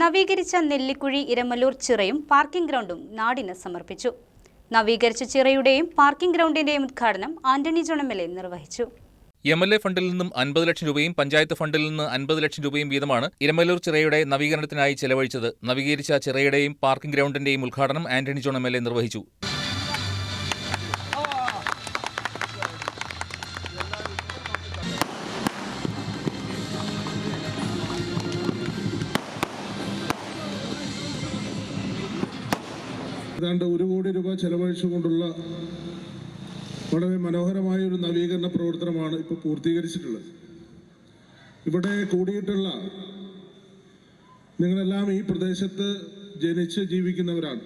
നവീകരിച്ച നെല്ലിക്കുഴി ഇരമലൂർ ചിറയും പാർക്കിംഗ് ഗ്രൗണ്ടും നാടിന് സമർപ്പിച്ചു. നവീകരിച്ച ചിറയുടെയും പാർക്കിംഗ് ഗ്രൗണ്ടിന്റെയും ഉദ്ഘാടനം ആന്റണി എ നിർവഹിച്ചു. എം എൽ എ ഫണ്ടിൽ നിന്നും അൻപത് ലക്ഷം രൂപയും പഞ്ചായത്ത് ഫണ്ടിൽ നിന്ന് അൻപത് ലക്ഷം രൂപയും വീതമാണ് ഇരമലൂർ ചിറയുടെ നവീകരണത്തിനായി ചെലവഴിച്ചത്. നവീകരിച്ച ചിറയുടെയും പാർക്കിംഗ് ഗ്രൗണ്ടിന്റെയും ഉദ്ഘാടനം ആന്റണി ജോൺ എ നിർവഹിച്ചു. ഏതാണ്ട് ഒരു കോടി രൂപ ചെലവഴിച്ചുകൊണ്ടുള്ള വളരെ മനോഹരമായ ഒരു നവീകരണ പ്രവർത്തനമാണ് ഇപ്പോൾ പൂർത്തീകരിച്ചിട്ടുള്ളത്. ഇവിടെ കൂടിയിട്ടുള്ള നിങ്ങളെല്ലാം ഈ പ്രദേശത്ത് ജനിച്ച് ജീവിക്കുന്നവരാണ്.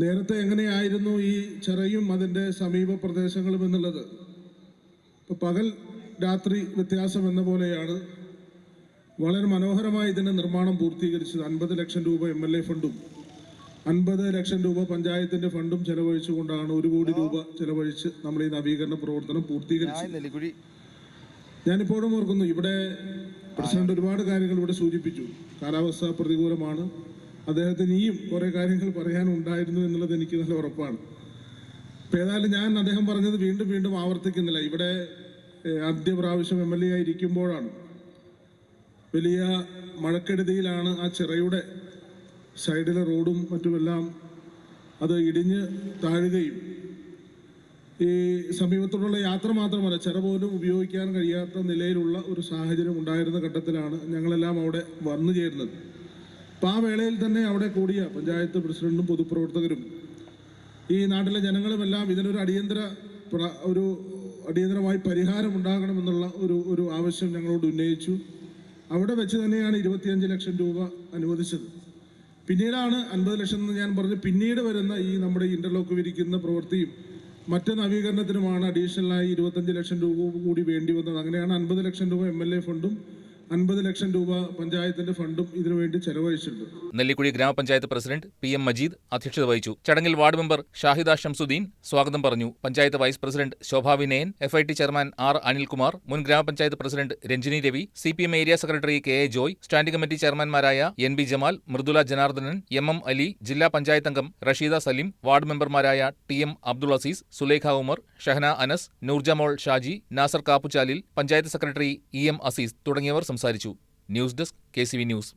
നേരത്തെ എങ്ങനെയായിരുന്നു ഈ ചെറയും അതിന്റെ സമീപ പ്രദേശങ്ങളും എന്നുള്ളത്? പകൽ രാത്രി വ്യത്യാസം എന്ന പോലെയാണ്. വളരെ മനോഹരമായി ഇതിന്റെ നിർമ്മാണം പൂർത്തീകരിച്ചത്. അൻപത് ലക്ഷം രൂപ എം എൽ എ ഫണ്ടും അൻപത് ലക്ഷം രൂപ പഞ്ചായത്തിന്റെ ഫണ്ടും ചെലവഴിച്ചുകൊണ്ടാണ് ഒരു കോടി രൂപ ചെലവഴിച്ച് നമ്മൾ ഈ നവീകരണ പ്രവർത്തനം പൂർത്തീകരിച്ചു ഞാനിപ്പോഴും ഓർക്കുന്നു ഇവിടെ പ്രസിഡന്റ് ഒരുപാട് കാര്യങ്ങൾ ഇവിടെ സൂചിപ്പിച്ചു. കാലാവസ്ഥ പ്രതികൂലമാണ്. അദ്ദേഹത്തിന് ഇനിയും കുറെ കാര്യങ്ങൾ പറയാനുണ്ടായിരുന്നു എന്നുള്ളത് എനിക്ക് നല്ല ഉറപ്പാണ്. ഇപ്പൊ ഏതായാലും ഞാൻ അദ്ദേഹം പറഞ്ഞത് വീണ്ടും വീണ്ടും ആവർത്തിക്കുന്നില്ല. ഇവിടെ ആദ്യ പ്രാവശ്യം എം എൽ എ ആയിരിക്കുമ്പോഴാണ് വലിയ മഴക്കെടുതിയിലാണ് ആ ചിറയുടെ സൈഡിലെ റോഡും മറ്റുമെല്ലാം അത് ഇടിഞ്ഞ് താഴുകയും ഈ സമീപത്തോടുള്ള യാത്ര മാത്രമല്ല ചിറ പോലും ഉപയോഗിക്കാൻ കഴിയാത്ത നിലയിലുള്ള ഒരു സാഹചര്യം ഉണ്ടായിരുന്ന ഘട്ടത്തിലാണ് ഞങ്ങളെല്ലാം അവിടെ വന്നു ചേരുന്നത്. അപ്പം ആ വേളയിൽ തന്നെ അവിടെ കൂടിയ പഞ്ചായത്ത് പ്രസിഡന്റും പൊതുപ്രവർത്തകരും ഈ നാട്ടിലെ ജനങ്ങളുമെല്ലാം ഇതിനൊരു അടിയന്തര ഒരു അടിയന്തരമായി പരിഹാരം ഉണ്ടാകണമെന്നുള്ള ഒരു ഒരു ആവശ്യം ഞങ്ങളോട് ഉന്നയിച്ചു. അവിടെ വെച്ച് തന്നെയാണ് ഇരുപത്തിയഞ്ച് ലക്ഷം രൂപ അനുവദിച്ചത്. പിന്നീടാണ് അൻപത് ലക്ഷം എന്ന് ഞാൻ പറഞ്ഞു. പിന്നീട് വരുന്ന ഈ നമ്മുടെ ഇന്റർലോക്ക് വിരിക്കുന്ന പ്രവൃത്തിയും മറ്റ് നവീകരണത്തിനുമാണ് അഡീഷണലായി ഇരുപത്തഞ്ച് ലക്ഷം രൂപ കൂടി വേണ്ടി വന്നത്. അങ്ങനെയാണ് അൻപത് ലക്ഷം രൂപ എം ഫണ്ടും അൻപത് ലക്ഷം രൂപ പഞ്ചായത്തിന്റെ ഫണ്ടും ഇതിനുവേണ്ടി ചെലവഴിച്ചിട്ടുണ്ട്. നെല്ലിക്കുഴി ഗ്രാമപഞ്ചായത്ത് പ്രസിഡന്റ് പി എം മജീദ് അധ്യക്ഷത വഹിച്ചു. ചടങ്ങിൽ വാർഡ് മെമ്പർ ഷാഹിദ ഷംസുദ്ദീൻ സ്വാഗതം പറഞ്ഞു. Panchayat vice president Shobha Vinayan F I T chairman R Anilkumar മുൻ ഗ്രാമപഞ്ചായത്ത് president Ranjini Ravi C P M area secretary K A Joy standing committee ചെയർമാൻമാരായ N B Jamal Mridula Janardhanan M M Ali ജില്ലാ പഞ്ചായത്ത് അംഗം Rasheeda Saleem ward മെമ്പർമാരായ T M Abdul Azeez Sulekha Umar Shahana Anas Noorjamol Shaji Nasar Kappuchalil panchayat secretary E M Azeez തുടങ്ങിയവർ സംസാരിച്ചു. News desk K news.